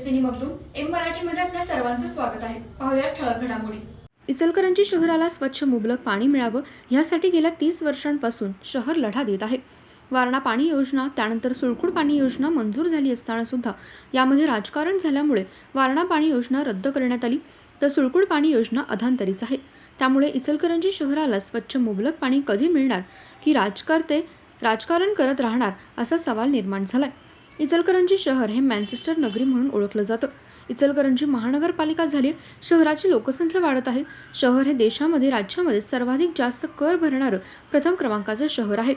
Tejaswini Magdum M मराठीमध्ये आपल्या सर्वांचं स्वागत आहे. पाहूया ठळक घडामोडी. इचलकरंजी शहराला स्वच्छ मुबलक पाणी मिळावं यासाठी गेल्या तीस वर्षांपासून शहर लढा देत आहे. वारणा पाणी योजना त्यानंतर सुळकुड पाणी योजना मंजूर झाली असताना सुद्धा यामध्ये राजकारण झाल्यामुळे वारणा पाणी योजना रद्द करण्यात आली. तर सुळकुड पाणी योजना अधांतरीच आहे. त्यामुळे इचलकरंजी शहराला स्वच्छ मुबलक पाणी कधी मिळणार की राजकर्ते राजकारण करत राहणार असा सवाल निर्माण झालाय. इचलकरंजी शहर हे मँचेस्टर नगरी म्हणून ओळखलं जातं. इचलकरंजी महानगरपालिका झाली शहराची लोकसंख्या वाढत आहे. शहर हे देशामध्ये राज्यामध्ये सर्वाधिक जास्त कर भरणारं प्रथम क्रमांकाचं शहर आहे.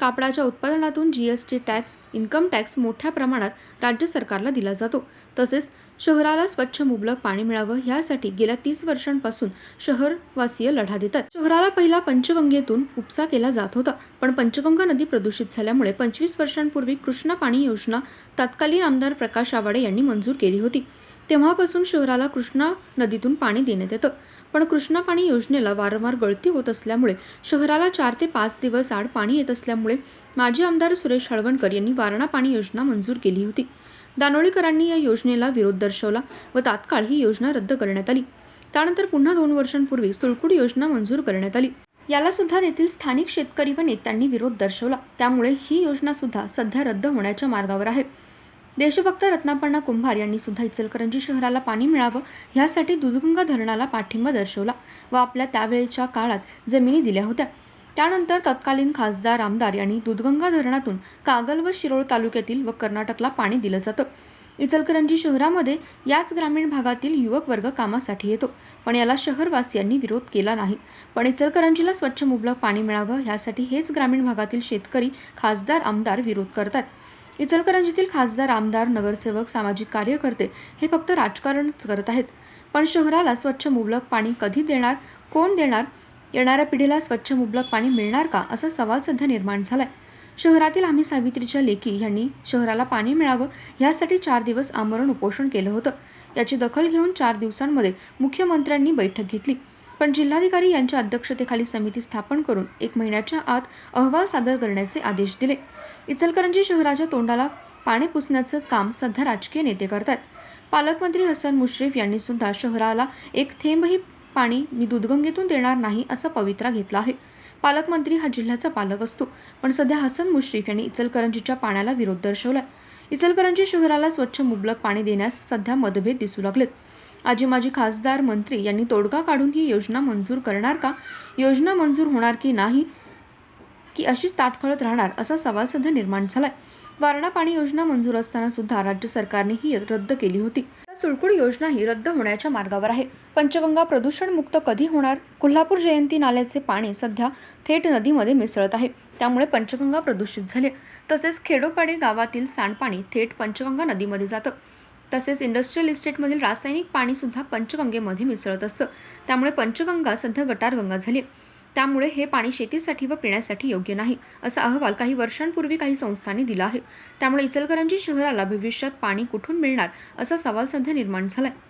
कापडाच्या उत्पादनातून G S T tax income tax मोठ्या प्रमाणात राज्य सरकारला दिला जातो. तसेच शहराला स्वच्छ मुबलक पाणी मिळावं यासाठी गेल्या तीस वर्षांपासून शहरवासीय लढा देतात. शहराला पहिला पंचगंगेतून उपसा केला जात होता पण पंचगंगा नदी प्रदूषित झाल्यामुळे पंचवीस वर्षांपूर्वी कृष्णा पाणी योजना तत्कालीन आमदार प्रकाश आवाडे यांनी मंजूर केली होती. तेव्हापासून शहराला कृष्णा नदीतून पाणी देण्यात येतं पण कृष्णा पाणी योजनेला वारंवार गळती होत असल्यामुळे शहराला चार ते पाच दिवस आड पाणी येत असल्यामुळे माजी आमदार सुरेश हळवणकर यांनी वारणा पाणी योजना मंजूर केली होती. दानोळीकरांनी या योजनेला विरोध दर्शवला व तात्काळ ही योजना रद्द करण्यात आली. त्यानंतर पुन्हा दोन वर्षांपूर्वी सुळकुड योजना मंजूर करण्यात आली. याला सुद्धा तेथील स्थानिक शेतकरी व नेत्यांनी विरोध दर्शवला. त्यामुळे ही योजना सुद्धा सध्या रद्द होण्याच्या मार्गावर आहे. देशभक्त रत्नापण्णा कुंभार यांनी सुद्धा इचलकरंजी शहराला पाणी मिळावं यासाठी दुधगंगा धरणाला पाठिंबा दर्शवला व आपल्या त्यावेळेच्या काळात जमिनी दिल्या होत्या. त्यानंतर तत्कालीन खासदार आमदार यांनी दुधगंगा धरणातून कागल व शिरोळ तालुक्यातील व कर्नाटकला पाणी दिलं जातं. इचलकरंजी शहरामध्ये याच ग्रामीण भागातील युवक वर्ग कामासाठी येतो पण याला शहरवासियांनी विरोध केला नाही. पण इचलकरंजीला स्वच्छ मुबलक पाणी मिळावं यासाठी हेच ग्रामीण भागातील शेतकरी खासदार आमदार विरोध करतात. इचलकरंजीतील खासदार आमदार नगरसेवक सामाजिक कार्यकर्ते हे फक्त राजकारणच करत आहेत. पण शहराला स्वच्छ मुबलक पाणी कधी देणार कोण देणार येणाऱ्या पिढीला स्वच्छ मुबलक पाणी मिळणार का? असा सवाल सध्या निर्माण आहे शहरातील आम्ही सावित्रीच्या लेकी यांनी शहराला पाणी मिळावं यासाठी चार दिवस आमरण उपोषण केलं होतं. याची दखल घेऊन चार दिवसांमध्ये मुख्यमंत्र्यांनी बैठक घेतली. पण जिल्हाधिकारी यांच्या अध्यक्षतेखाली समिती स्थापन करून एक महिन्याच्या आत अहवाल सादर करण्याचे आदेश दिले. इचलकरंजी शहराच्या तोंडाला पाणी पुसण्याचं काम सध्या राजकीय नेते करतात पालकमंत्री हसन मुश्रीफ यांनी सुद्धा शहराला एक थेंबही पाणी मी दूधगंगेतून देणार नाही असा पवित्रा घेतला आहे. पालकमंत्री हा जिल्ह्याचा पालक असतो. पण सध्या हसन मुश्रीफ यांनी इचलकरंजीच्या पाण्याला विरोध दर्शवला इचलकरंजी शहराला स्वच्छ मुबलक पाणी देण्यास सध्या मतभेद दिसू लागलेत. आजी माजी खासदार मंत्री यांनी तोडगा काढून ही योजना मंजूर करणार का? योजना मंजूर होणार की नाही? की अशीच ताटखळत राहणार असा सवाल सध्या निर्माण आहे वारणा पाणी योजना मंजूर असताना सुद्धा राज्य सरकारने ही रद्द केली होती. तर सुळकुड योजना ही रद्द होण्याच्या मार्गावर आहे. पंचगंगा प्रदूषण मुक्त कधी होणार? कोल्हापूर जयंती नाल्याचे पाणी सध्या थेट नदीमध्ये मिसळत आहे. त्यामुळे पंचगंगा प्रदूषित झाले. तसेच खेडोपाडे गावातील सांडपाणी थेट पंचगंगा नदीमध्ये जातं. तसेच इंडस्ट्रियल इस्टेटमधील रासायनिक पाणी सुद्धा पंचगंगेमध्ये मिसळत असतं. त्यामुळे पंचगंगा सध्या गटारगंगा झाली. त्यामुळे हे पाणी शेतीसाठी व पिण्यासाठी योग्य नाही असा अहवाल काही वर्षांपूर्वी काही संस्थांनी दिला आहे. त्यामुळे इचलकरंजी शहराला भविष्यात पाणी कुठून मिळणार असा सवाल सध्या निर्माण झाला आहे